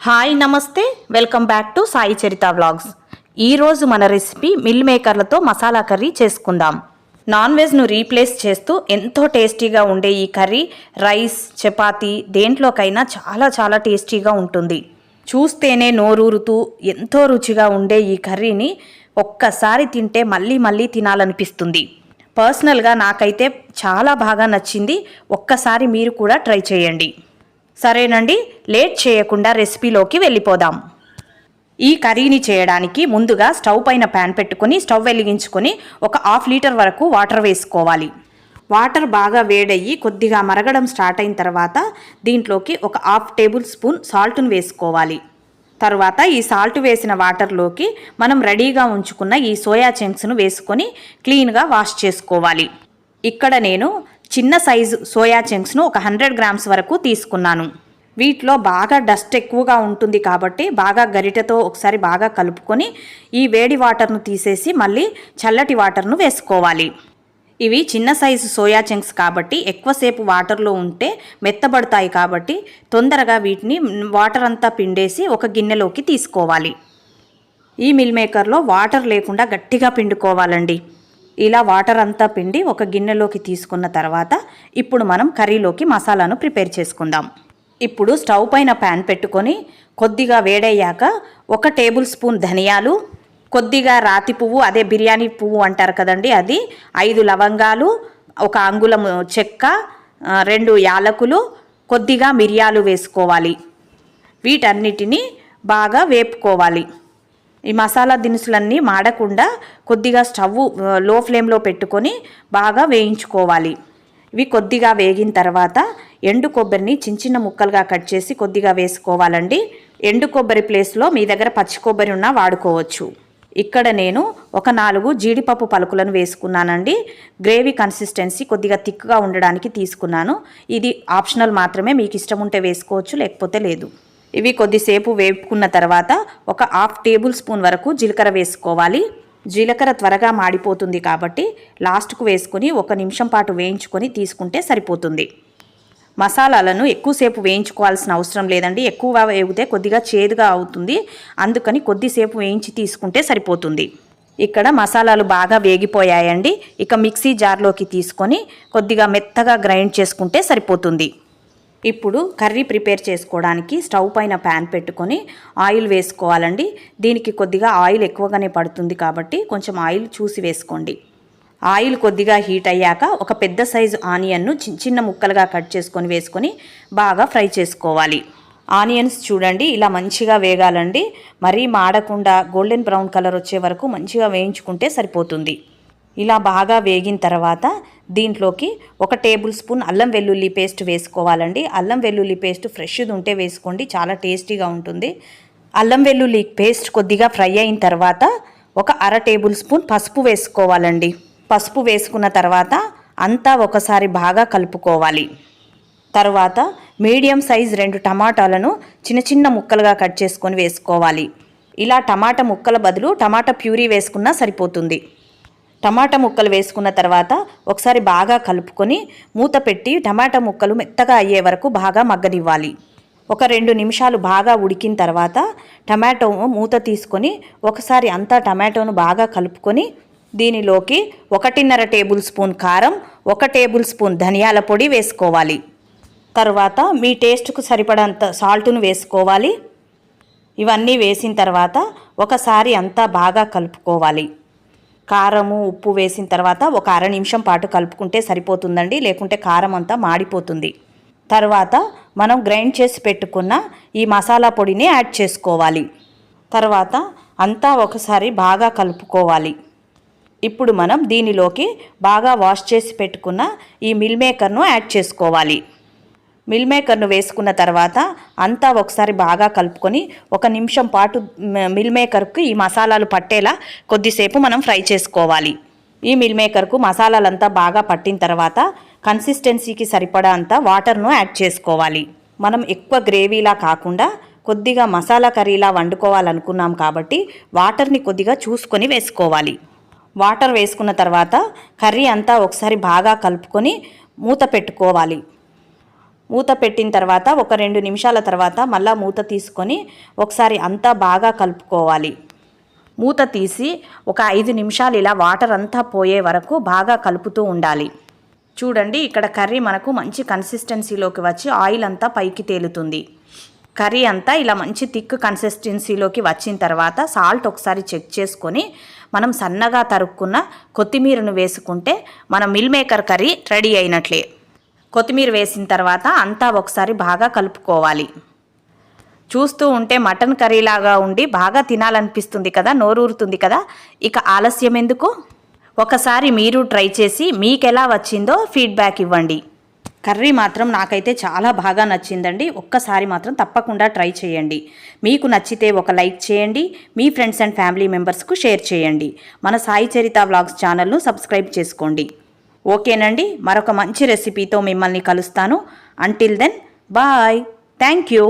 Hi నమస్తే. Welcome back to Sai Charitha vlogs. ఈరోజు మన రెసిపీ మిల్ మేకర్లతో మసాలా కర్రీ చేసుకుందాం. నాన్ వెజ్ను రీప్లేస్ చేస్తూ ఎంతో టేస్టీగా ఉండే ఈ కర్రీ రైస్ చపాతీ దేంట్లోకైనా చాలా చాలా టేస్టీగా ఉంటుంది. చూస్తేనే నోరూరుతూ ఎంతో రుచిగా ఉండే ఈ కర్రీని ఒక్కసారి తింటే మళ్ళీ మళ్ళీ తినాలనిపిస్తుంది. పర్సనల్గా నాకైతే చాలా బాగా నచ్చింది. ఒక్కసారి మీరు కూడా ట్రై చేయండి. సరేనండి లేట్ చేయకుండా రెసిపీలోకి వెళ్ళిపోదాం. ఈ కర్రీని చేయడానికి ముందుగా స్టవ్ పైన ప్యాన్ పెట్టుకొని స్టవ్ వెలిగించుకొని ఒక హాఫ్ లీటర్ వరకు వాటర్ వేసుకోవాలి. వాటర్ బాగా వేడయ్యి కొద్దిగా మరగడం స్టార్ట్ అయిన తర్వాత దీంట్లోకి ఒక హాఫ్ టేబుల్ స్పూన్ సాల్ట్ను వేసుకోవాలి. తర్వాత ఈ సాల్ట్ వేసిన వాటర్లోకి మనం రెడీగా ఉంచుకున్న ఈ సోయా చంక్స్ను వేసుకొని క్లీన్గా వాష్ చేసుకోవాలి. ఇక్కడ నేను చిన్న సైజు సోయా చంక్స్ను ఒక హండ్రెడ్ గ్రామ్స్ వరకు తీసుకున్నాను. వీటిలో బాగా డస్ట్ ఎక్కువగా ఉంటుంది కాబట్టి బాగా గరిటెతో ఒకసారి బాగా కలుపుకొని ఈ వేడి వాటర్ను తీసేసి మళ్ళీ చల్లటి వాటర్ను వేసుకోవాలి. ఇవి చిన్న సైజు సోయా చంక్స్ కాబట్టి ఎక్కువసేపు వాటర్లో ఉంటే మెత్తబడతాయి కాబట్టి తొందరగా వీటిని వాటర్ అంతా పిండేసి ఒక గిన్నెలోకి తీసుకోవాలి. ఈ మిల్ మేకర్లో వాటర్ లేకుండా గట్టిగా పిండుకోవాలండి. ఇలా వాటర్ అంతా పిండి ఒక గిన్నెలోకి తీసుకున్న తర్వాత ఇప్పుడు మనం కర్రీలోకి మసాలాను ప్రిపేర్ చేసుకుందాం. ఇప్పుడు స్టవ్ పైన ప్యాన్ పెట్టుకొని కొద్దిగా వేడయ్యాక ఒక టేబుల్ స్పూన్ ధనియాలు కొద్దిగా రాతి పువ్వు అదే బిర్యానీ పువ్వు అంటారు కదండి అది ఐదు లవంగాలు ఒక అంగుళం చెక్క రెండు యాలకులు కొద్దిగా మిరియాలు వేసుకోవాలి. వీటన్నిటిని బాగా వేపుకోవాలి. ఈ మసాలా దినుసులన్నీ మాడకుండా కొద్దిగా స్టవ్లో ఫ్లేమ్లో పెట్టుకొని బాగా వేయించుకోవాలి. ఇవి కొద్దిగా వేగిన తర్వాత ఎండు కొబ్బరిని చిన్న చిన్న ముక్కలుగా కట్ చేసి కొద్దిగా వేసుకోవాలండి. ఎండు కొబ్బరి ప్లేస్లో మీ దగ్గర పచ్చి కొబ్బరి ఉన్నా వాడుకోవచ్చు. ఇక్కడ నేను ఒక నాలుగు జీడిపప్పు పలుకులను వేసుకున్నానండి. గ్రేవీ కన్సిస్టెన్సీ కొద్దిగా థిక్గా ఉండడానికి తీసుకున్నాను. ఇది ఆప్షనల్ మాత్రమే మీకు ఇష్టం ఉంటే వేసుకోవచ్చు లేకపోతే లేదు. ఇవి కొద్దిసేపు వేపుకున్న తర్వాత ఒక హాఫ్ టేబుల్ స్పూన్ వరకు జీలకర్ర వేసుకోవాలి. జీలకర్ర త్వరగా మాడిపోతుంది కాబట్టి లాస్ట్కు వేసుకుని ఒక నిమిషం పాటు వేయించుకొని తీసుకుంటే సరిపోతుంది. మసాలాలను ఎక్కువసేపు వేయించుకోవాల్సిన అవసరం లేదండి. ఎక్కువ వేగితే కొద్దిగా చేదుగా అవుతుంది. అందుకని కొద్దిసేపు వేయించి తీసుకుంటే సరిపోతుంది. ఇక్కడ మసాలాలు బాగా వేగిపోయాయండి. ఇక మిక్సీ జార్లోకి తీసుకొని కొద్దిగా మెత్తగా గ్రైండ్ చేసుకుంటే సరిపోతుంది. ఇప్పుడు కర్రీ ప్రిపేర్ చేసుకోవడానికి స్టవ్ పైన ప్యాన్ పెట్టుకొని ఆయిల్ వేసుకోవాలండి. దీనికి కొద్దిగా ఆయిల్ ఎక్కువగానే పడుతుంది కాబట్టి కొంచెం ఆయిల్ చూసి వేసుకోండి. ఆయిల్ కొద్దిగా హీట్ అయ్యాక ఒక పెద్ద సైజు ఆనియన్ను చిన్న చిన్న ముక్కలుగా కట్ చేసుకొని వేసుకొని బాగా ఫ్రై చేసుకోవాలి. ఆనియన్స్ చూడండి ఇలా మంచిగా వేగాలండి. మరీ మాడకుండా గోల్డెన్ బ్రౌన్ కలర్ వచ్చే వరకు మంచిగా వేయించుకుంటే సరిపోతుంది. ఇలా బాగా వేగిన తర్వాత దీంట్లోకి ఒక టేబుల్ స్పూన్ అల్లం వెల్లుల్లి పేస్ట్ వేసుకోవాలండి. అల్లం వెల్లుల్లి పేస్ట్ ఫ్రెష్ది ఉంటే వేసుకోండి చాలా టేస్టీగా ఉంటుంది. అల్లం వెల్లుల్లి పేస్ట్ కొద్దిగా ఫ్రై అయిన తర్వాత ఒక అర టేబుల్ స్పూన్ పసుపు వేసుకోవాలండి. పసుపు వేసుకున్న తర్వాత అంతా ఒకసారి బాగా కలుపుకోవాలి. తర్వాత మీడియం సైజ్ రెండు టమాటాలను చిన్న చిన్న ముక్కలుగా కట్ చేసుకొని వేసుకోవాలి. ఇలా టమాటా ముక్కల బదులు టమాటా ప్యూరీ వేసుకున్నా సరిపోతుంది. టమాటా ముక్కలు వేసుకున్న తర్వాత ఒకసారి బాగా కలుపుకొని మూత పెట్టి టమాటా ముక్కలు మెత్తగా అయ్యే వరకు బాగా మగ్గనివ్వాలి. ఒక రెండు నిమిషాలు బాగా ఉడికిన తర్వాత టమాటో మూత తీసుకొని ఒకసారి అంతా టమాటోను బాగా కలుపుకొని దీనిలోకి ఒకటిన్నర టేబుల్ స్పూన్ కారం ఒక టేబుల్ స్పూన్ ధనియాల పొడి వేసుకోవాలి. తర్వాత మీ టేస్ట్కు సరిపడంత సాల్ట్ను వేసుకోవాలి. ఇవన్నీ వేసిన తర్వాత ఒకసారి అంతా బాగా కలుపుకోవాలి. కారము ఉప్పు వేసిన తర్వాత ఒక అర నిమిషం పాటు కలుపుకుంటే సరిపోతుందండి. లేకుంటే కారం అంతా మాడిపోతుంది. తర్వాత మనం గ్రైండ్ చేసి పెట్టుకున్న ఈ మసాలా పొడిని యాడ్ చేసుకోవాలి. తర్వాత అంతా ఒకసారి బాగా కలుపుకోవాలి. ఇప్పుడు మనం దీనిలోకి బాగా వాష్ చేసి పెట్టుకున్న ఈ మిల్ మేకర్ను యాడ్ చేసుకోవాలి. మిల్ మేకర్ను వేసుకున్న తర్వాత అంతా ఒకసారి బాగా కలుపుకొని ఒక నిమిషం పాటు మిల్ మేకర్కు ఈ మసాలాలు పట్టేలా కొద్దిసేపు మనం ఫ్రై చేసుకోవాలి. ఈ మిల్ మేకర్కు మసాలాలంతా బాగా పట్టిన తర్వాత కన్సిస్టెన్సీకి సరిపడా అంతా వాటర్ను యాడ్ చేసుకోవాలి. మనం ఎక్కువ గ్రేవీలా కాకుండా కొద్దిగా మసాలా కర్రీలా వండుకోవాలనుకున్నాం కాబట్టి వాటర్ని కొద్దిగా చూసుకొని వేసుకోవాలి. వాటర్ వేసుకున్న తర్వాత కర్రీ అంతా ఒకసారి బాగా కలుపుకొని మూత పెట్టుకోవాలి. మూత పెట్టిన తర్వాత ఒక రెండు నిమిషాల తర్వాత మళ్ళా మూత తీసుకొని ఒకసారి అంతా బాగా కలుపుకోవాలి. మూత తీసి ఒక ఐదు నిమిషాలు ఇలా వాటర్ అంతా పోయే వరకు బాగా కలుపుతూ ఉండాలి. చూడండి ఇక్కడ కర్రీ మనకు మంచి కన్సిస్టెన్సీలోకి వచ్చి ఆయిల్ అంతా పైకి తేలుతుంది. కర్రీ అంతా ఇలా మంచి థిక్ కన్సిస్టెన్సీలోకి వచ్చిన తర్వాత సాల్ట్ ఒకసారి చెక్ చేసుకొని మనం సన్నగా తరుక్కున్న కొత్తిమీరను వేసుకుంటే మన మిల్ మేకర్ కర్రీ రెడీ అయినట్లే. కొత్తిమీర వేసిన తర్వాత అంతా ఒకసారి బాగా కలుపుకోవాలి. చూస్తూ ఉంటే మటన్ కర్రీ లాగా ఉండి బాగా తినాలనిపిస్తుంది కదా నోరూరుతుంది కదా. ఇక ఆలస్యం ఎందుకు? ఒకసారి మీరు ట్రై చేసి మీకు ఎలా వచ్చిందో ఫీడ్బ్యాక్ ఇవ్వండి. కర్రీ మాత్రం నాకైతే చాలా బాగా నచ్చిందండి. ఒక్కసారి మాత్రం తప్పకుండా ట్రై చేయండి. మీకు నచ్చితే ఒక లైక్ చేయండి. మీ ఫ్రెండ్స్ అండ్ ఫ్యామిలీ మెంబర్స్కు షేర్ చేయండి. మన సాయి చరిత వ్లాగ్స్ ఛానల్ను సబ్స్క్రైబ్ చేసుకోండి. ఓకేనండి. మరొక మంచి రెసిపీతో మిమ్మల్ని కలుస్తాను. Until then bye thank you